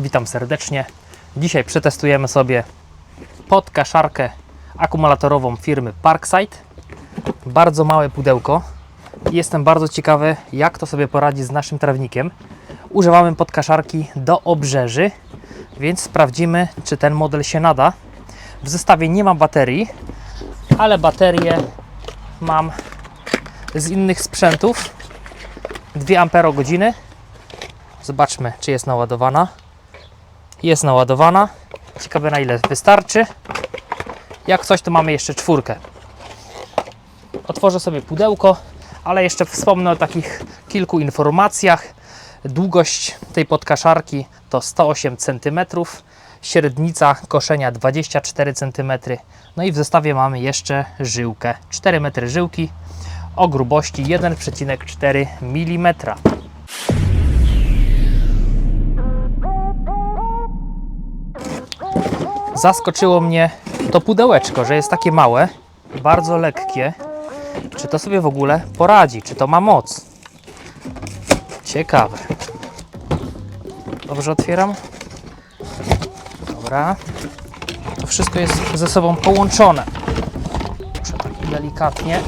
Witam serdecznie. Dzisiaj przetestujemy sobie podkaszarkę akumulatorową firmy Parkside. Bardzo małe pudełko. Jestem bardzo ciekawy, jak to sobie poradzi z naszym trawnikiem. Używamy podkaszarki do obrzeży, więc sprawdzimy, czy ten model się nada. W zestawie nie mam baterii, ale baterie mam z innych sprzętów. 2 amperogodziny. Zobaczmy, czy jest naładowana. Jest naładowana. Ciekawe na ile wystarczy. Jak coś, to mamy jeszcze czwórkę. Otworzę sobie pudełko, ale jeszcze wspomnę o takich kilku informacjach. Długość tej podkaszarki to 108 cm, średnica koszenia 24 cm. No i w zestawie mamy jeszcze żyłkę. 4 metry żyłki o grubości 1,4 mm. Zaskoczyło mnie to pudełeczko, że jest takie małe, bardzo lekkie. Czy to sobie w ogóle poradzi? Czy to ma moc? Ciekawe. Dobrze otwieram? Dobra. To wszystko jest ze sobą połączone. Muszę tak delikatnie.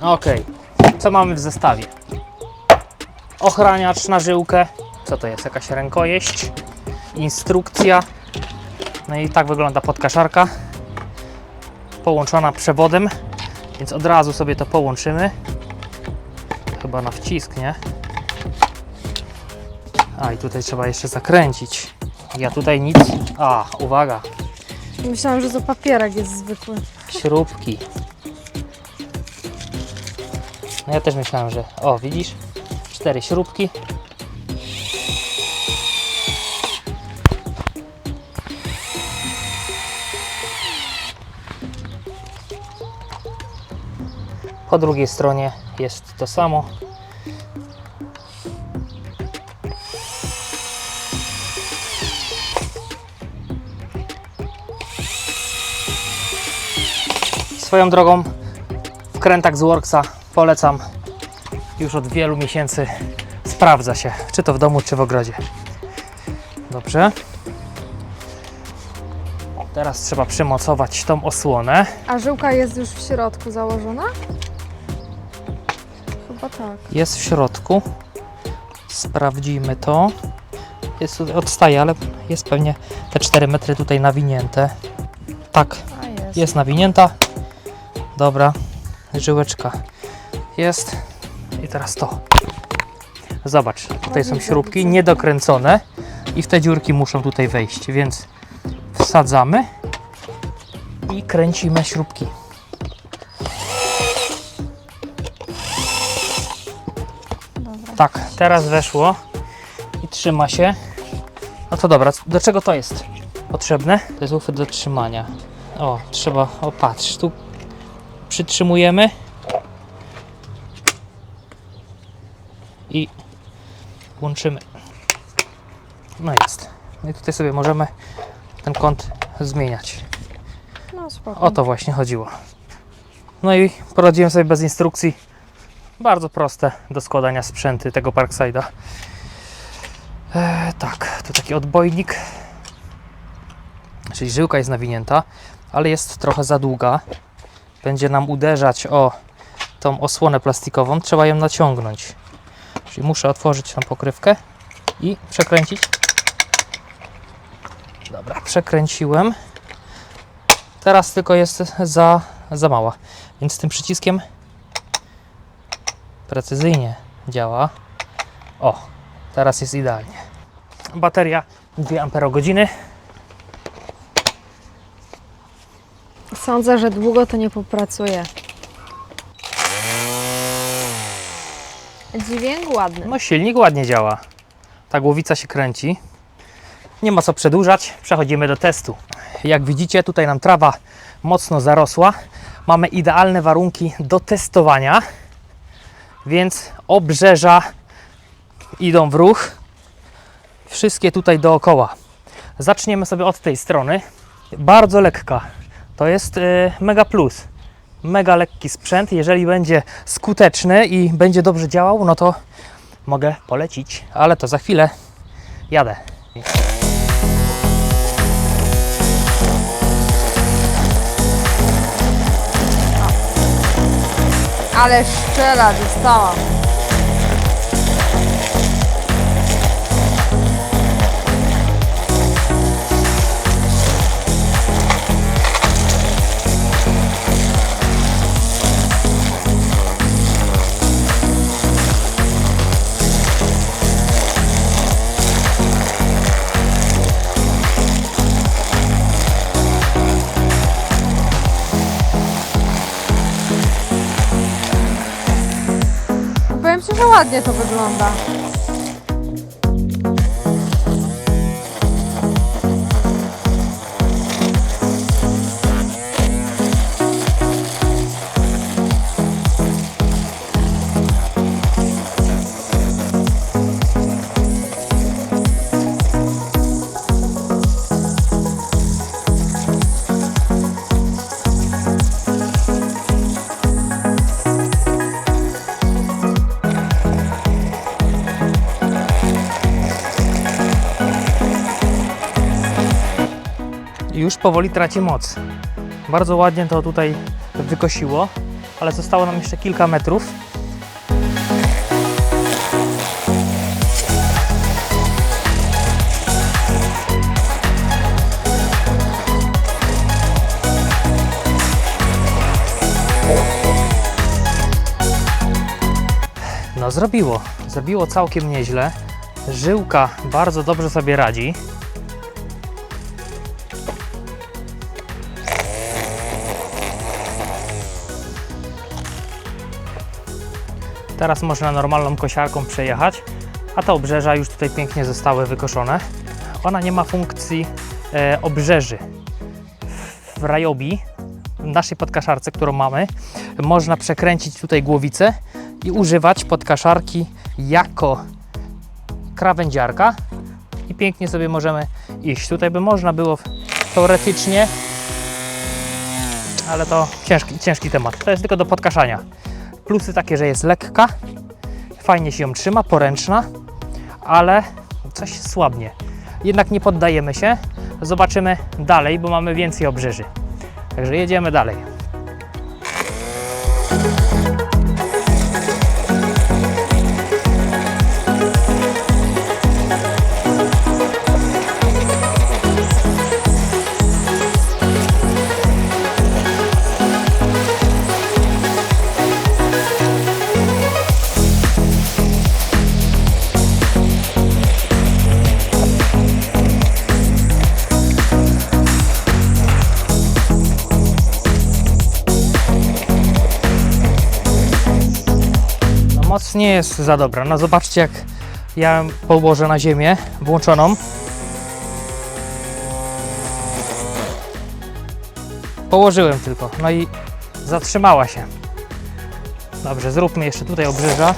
Ok. Co mamy w zestawie? Ochraniacz na żyłkę. Co to jest? Jakaś rękojeść. Instrukcja. No i tak wygląda podkaszarka. Połączona przewodem. Więc od razu sobie to połączymy. Chyba na wcisk, nie? A i tutaj trzeba jeszcze zakręcić. Ja tutaj nic. A, uwaga. Myślałam, że to papierek jest zwykły. Śrubki. No ja też myślałem, że. O, widzisz? Cztery śrubki. Po drugiej stronie jest to samo. Swoją drogą wkrętak z Worksa polecam już od wielu miesięcy. Sprawdza się, czy to w domu, czy w ogrodzie. Dobrze. Teraz trzeba przymocować tą osłonę. A żyłka jest już w środku założona? Tak. Jest w środku. Sprawdzimy to. Jest odstaje, ale jest pewnie te 4 metry tutaj nawinięte. Tak, A jest. jest nawinięta. Dobra, żyłeczka jest. I teraz to. Zobacz, tutaj są śrubki niedokręcone i w te dziurki muszą tutaj wejść, więc wsadzamy i kręcimy śrubki. Tak, teraz weszło i trzyma się. No to dobra, do czego to jest potrzebne? To jest uchwyt do trzymania. O, trzeba, o patrz, tu przytrzymujemy i łączymy. No jest. No i tutaj sobie możemy ten kąt zmieniać. No. O to właśnie chodziło. No i poradziłem sobie bez instrukcji. Bardzo proste do składania sprzęty tego Parkside'a. E, tak, to taki odbojnik. Czyli żyłka jest nawinięta, ale jest trochę za długa. Będzie nam uderzać o tą osłonę plastikową. Trzeba ją naciągnąć. Czyli muszę otworzyć tą pokrywkę i przekręcić. Dobra, przekręciłem. Teraz tylko jest za, za mała. Więc tym przyciskiem precyzyjnie działa. O, teraz jest idealnie. Bateria 2 Ah. Sądzę, że długo to nie popracuje. Dźwięk ładny. No silnik ładnie działa. Ta głowica się kręci. Nie ma co przedłużać. Przechodzimy do testu. Jak widzicie, tutaj nam trawa mocno zarosła. Mamy idealne warunki do testowania. Więc obrzeża idą w ruch. Wszystkie tutaj dookoła. Zaczniemy sobie od tej strony. Bardzo lekka. To jest y, mega plus. Mega lekki sprzęt. Jeżeli będzie skuteczny i będzie dobrze działał, no to mogę polecić, ale to za chwilę jadę. Ale szczela dostałam. Ładnie to wygląda. Już powoli traci moc. Bardzo ładnie to tutaj wykosiło, ale zostało nam jeszcze kilka metrów. No zrobiło, zrobiło całkiem nieźle. Żyłka bardzo dobrze sobie radzi. Teraz można normalną kosiarką przejechać, a te obrzeża już tutaj pięknie zostały wykoszone. Ona nie ma funkcji e, obrzeży. W Rajobi, w naszej podkaszarce, którą mamy, można przekręcić tutaj głowicę i używać podkaszarki jako krawędziarka i pięknie sobie możemy iść. Tutaj by można było teoretycznie, ale to ciężki, ciężki temat. To jest tylko do podkaszania. Plusy takie, że jest lekka, fajnie się ją trzyma, poręczna, ale coś słabnie. Jednak nie poddajemy się, zobaczymy dalej, bo mamy więcej obrzeży. Także jedziemy dalej. Nie jest za dobra. No zobaczcie, jak ja położę na ziemię włączoną. Położyłem tylko, no i zatrzymała się. Dobrze, zróbmy jeszcze tutaj obrzeża.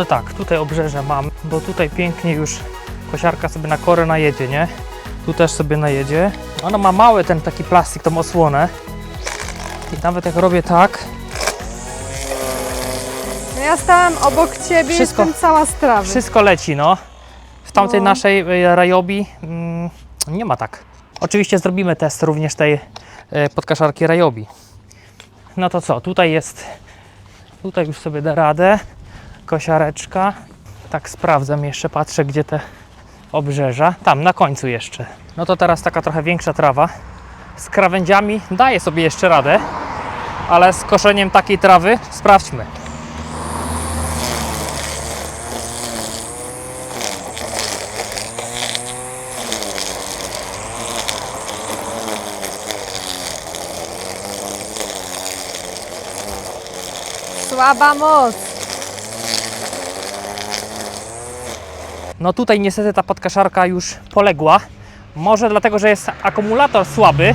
To tak, tutaj obrzeże mam, bo tutaj pięknie już kosiarka sobie na korę najedzie, nie? Tu też sobie najedzie. Ona ma mały ten taki plastik, tą osłonę. I nawet jak robię tak, No ja stałam obok Ciebie Wszystko- jestem cała strawy. wszystko leci, no. W tamtej No. naszej e, Rajobi mm, nie ma tak. Oczywiście zrobimy test również tej e, podkaszarki Rajobi. No to co, tutaj jest, tutaj już sobie da radę, kosiareczka. Tak sprawdzam jeszcze, patrzę gdzie te obrzeża. Tam, na końcu jeszcze. No to teraz taka trochę większa trawa. Z krawędziami daje sobie jeszcze radę, ale z koszeniem takiej trawy sprawdźmy. Słaba moc. No tutaj niestety ta podkaszarka już poległa. Może dlatego, że jest akumulator słaby.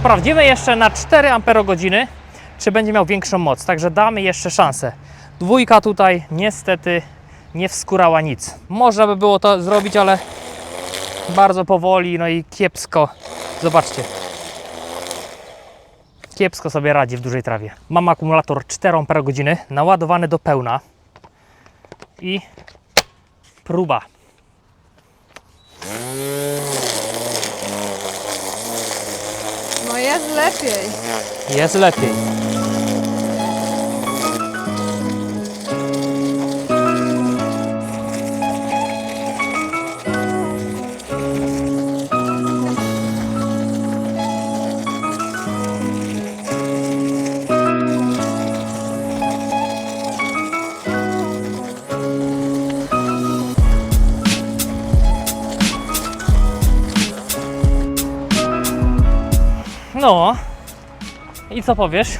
Sprawdzimy jeszcze na 4 amperogodziny, czy będzie miał większą moc. Także damy jeszcze szansę. Dwójka tutaj niestety nie wskurała nic. Można by było to zrobić, ale bardzo powoli, no i kiepsko. Zobaczcie. Kiepsko sobie radzi w dużej trawie. Mam akumulator 4 amperogodziny naładowany do pełna i próba. No jest lepiej. Jest lepiej. No. I co powiesz?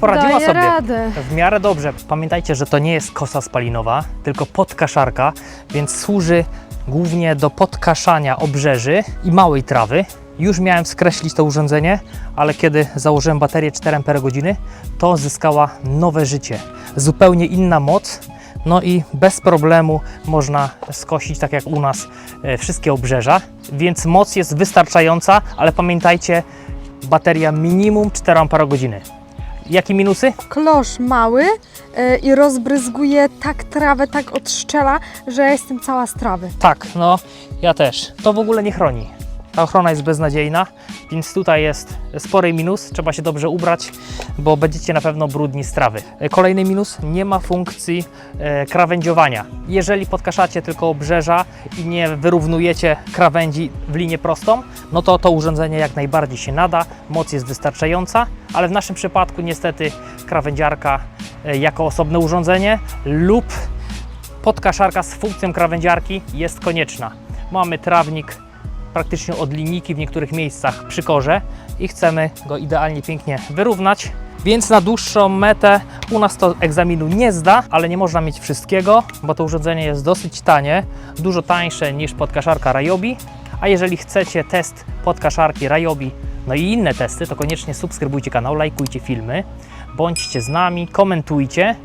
Poradziła Daję sobie. radę. W miarę dobrze. Pamiętajcie, że to nie jest kosa spalinowa, tylko podkaszarka, więc służy głównie do podkaszania obrzeży i małej trawy. Już miałem skreślić to urządzenie, ale kiedy założyłem baterię 4 Ah, to zyskała nowe życie. Zupełnie inna moc. No i bez problemu można skosić, tak jak u nas, e, wszystkie obrzeża, więc moc jest wystarczająca, ale pamiętajcie, bateria minimum 4 Ah. Jakie minusy? Klosz mały y, i rozbryzguje tak trawę, tak odszczela, że ja jestem cała z trawy. Tak, no ja też. To w ogóle nie chroni. Ta ochrona jest beznadziejna, więc tutaj jest spory minus. Trzeba się dobrze ubrać, bo będziecie na pewno brudni z trawy. E, Kolejny minus, nie ma funkcji e, krawędziowania. Jeżeli podkaszacie tylko obrzeża i nie wyrównujecie krawędzi w linię prostą, no to to urządzenie jak najbardziej się nada, moc jest wystarczająca, ale w naszym przypadku niestety krawędziarka e, jako osobne urządzenie lub podkaszarka z funkcją krawędziarki jest konieczna. Mamy trawnik praktycznie od linijki w niektórych miejscach przy korze i chcemy go idealnie pięknie wyrównać. Więc na dłuższą metę u nas to egzaminu nie zda, ale nie można mieć wszystkiego, bo to urządzenie jest dosyć tanie, dużo tańsze niż podkaszarka Ryobi. A jeżeli chcecie test podkaszarki Ryobi, no i inne testy, to koniecznie subskrybujcie kanał, lajkujcie filmy, bądźcie z nami, komentujcie.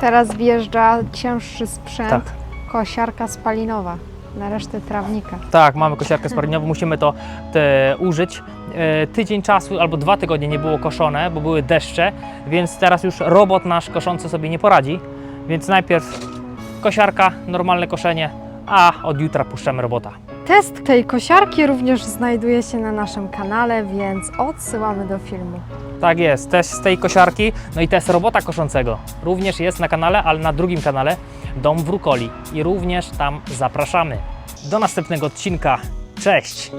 Teraz wjeżdża cięższy sprzęt, Tak. kosiarka spalinowa na resztę trawnika. Tak, mamy kosiarkę spalinową, musimy to te, użyć. E, tydzień czasu albo dwa tygodnie nie było koszone, bo były deszcze, więc teraz już robot nasz koszący sobie nie poradzi. Więc najpierw kosiarka, normalne koszenie, a od jutra puszczamy robota. Test tej kosiarki również znajduje się na naszym kanale, więc odsyłamy do filmu. Tak jest, test z tej kosiarki, no i test robota koszącego również jest na kanale, ale na drugim kanale Dom w Rukoli i również tam zapraszamy. Do następnego odcinka. Cześć!